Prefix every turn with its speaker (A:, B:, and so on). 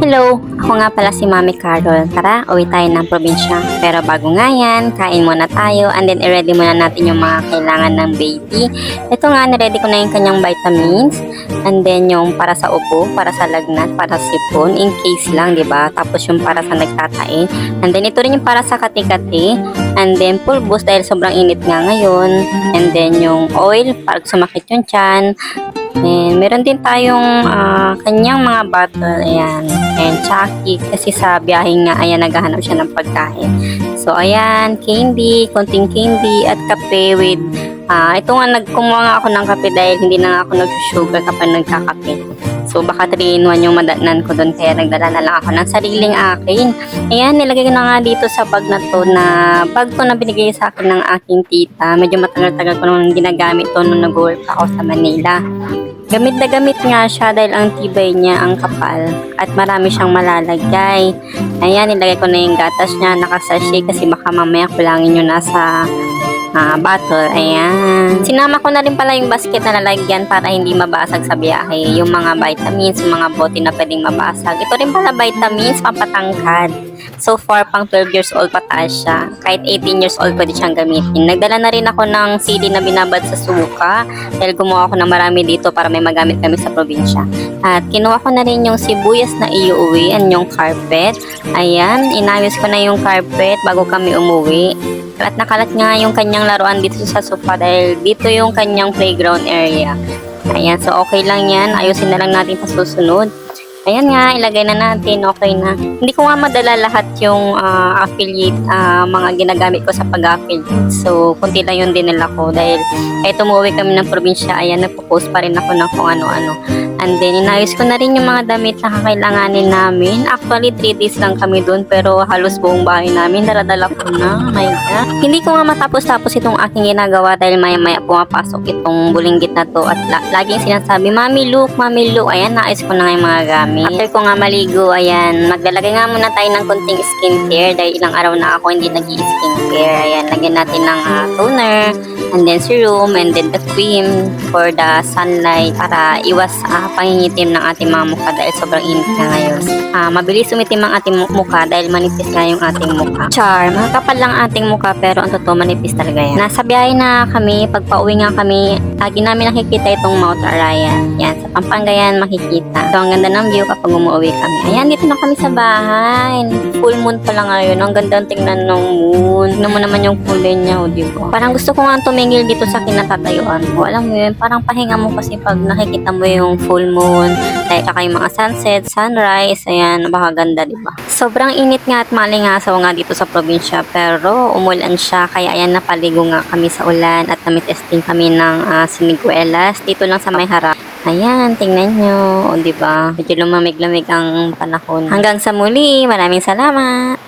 A: Hello! Ako nga pala si Mami Carol. Tara, uwi tayo ng probinsya. Pero bago nga yan, kain muna tayo and then i-ready muna natin yung mga kailangan ng baby. Ito nga, niready ko na yung kanyang vitamins and then yung para sa upo, para sa lagnat, para sa sipon, in case lang, di ba? Tapos yung para sa nagtatae. And then ito rin yung para sa kati-kati. And then pulbos dahil sobrang init nga ngayon. And then yung oil, para sumakit yung tiyan. And meron din tayong ah, kanyang mga bottle, ayan. And Chucky, kasi sa biyahe nga, ayan, naghahanap siya ng pagkain. So, ayan, candy, konting candy, at kape with, ah, ito nga, nagkumuha nga ako ng kape dahil hindi na nga ako nag-sugar kapag nagkakape. So, baka 3 in 1 yung madanan ko doon, kaya nagdala na lang ako ng sariling akin. Ayan, nilagay ko na nga dito sa bag na to na bag to na binigay sa akin ng aking tita. Medyo matagal-tagal ko nung ginagamit to nung nag-work ako sa Manila. Gamit na gamit nga siya dahil ang tibay niya ang kapal at marami siyang malalagay. Ayan, nilagay ko na yung gatas niya, nakasashay kasi baka mamaya kulangin yung nasa ah, bottle. Ayan. Sinama ko na rin pala yung basket na lalagyan para hindi mabasag sa biyahe. Yung mga vitamins, mga bote na pwedeng mabasag. Ito rin pala vitamins, pampatangkad. So far, pang 12 years old pataas siya. Kahit 18 years old pwede siyang gamitin. Nagdala na rin ako ng CD na binabad sa suka dahil gumawa ako ng marami dito para may magamit kami sa probinsya. At kinuha ko na rin yung sibuyas na iuwi and yung carpet. Ayan, inayos ko na yung carpet bago kami umuwi. At nakalat nga yung kanyang laruan dito sa sofa dahil dito yung kanyang playground area. Ayan, so okay lang yan. Ayusin na lang natin sa susunod. Ayan nga, ilagay na natin, okay na. Hindi ko nga madala lahat yung ah, affiliate, ah, mga ginagamit ko sa pag-affiliate. So, kunti lang yung dinala ko dahil kahit umuwi kami ng probinsya, ayan, nagpo-post pa rin ako ng kung ano-ano. And then, inayos ko na rin yung mga damit na kakailanganin namin. Actually, 3 days lang kami dun, pero halos buong bahay namin, daradala ko na. My God. Hindi ko nga matapos-tapos itong aking ginagawa dahil maya-maya pumapasok itong bulinggit na to at la- laging sinasabi, Mami, look, Mami, look. Ayan, naayos ko na nga yung mga gamit. After ko nga maligo, ayan, maglalagay nga muna tayo ng konting skincare dahil ilang araw na ako hindi nag skincare Ayan, lagyan natin ng ah, toner, and then serum, and then the cream for the sunlight para iwas ah, pangingitim ng ating mga mukha dahil sobrang init na ngayon. Ah, mabilis umitim ang ating mu- mukha dahil manipis nga yung ating mukha. Char, makakapal lang ang ating mukha pero ang totoo manipis talaga yan. Nasa biyahe na kami, pag pauwi nga kami, lagi namin nakikita itong Mount Arayan. Yan, sa Pampanga yan makikita. So, ang ganda ng view kapag umuwi kami. Ayan, dito na kami sa bahay. Full moon pa lang ngayon. Ang ganda ang tingnan ng moon. Tingnan mo naman yung kulay niya, o di ba? Parang gusto ko nga tumingil dito sa kinatatayuan ko. Alam mo yun, parang pahinga mo kasi pag nakikita mo yung full moon, like kaka yung mga sunset, sunrise, ayan, napakaganda, di ba? Sobrang init nga at malingasaw nga dito sa probinsya, pero umulan siya, kaya ayan, napaligo nga kami sa ulan at namitesting kami ng uh, siniguelas dito lang sa may harap. Ayan, tingnan nyo, o di ba? Medyo lumamig-lamig ang panahon. Hanggang sa muli, maraming salamat!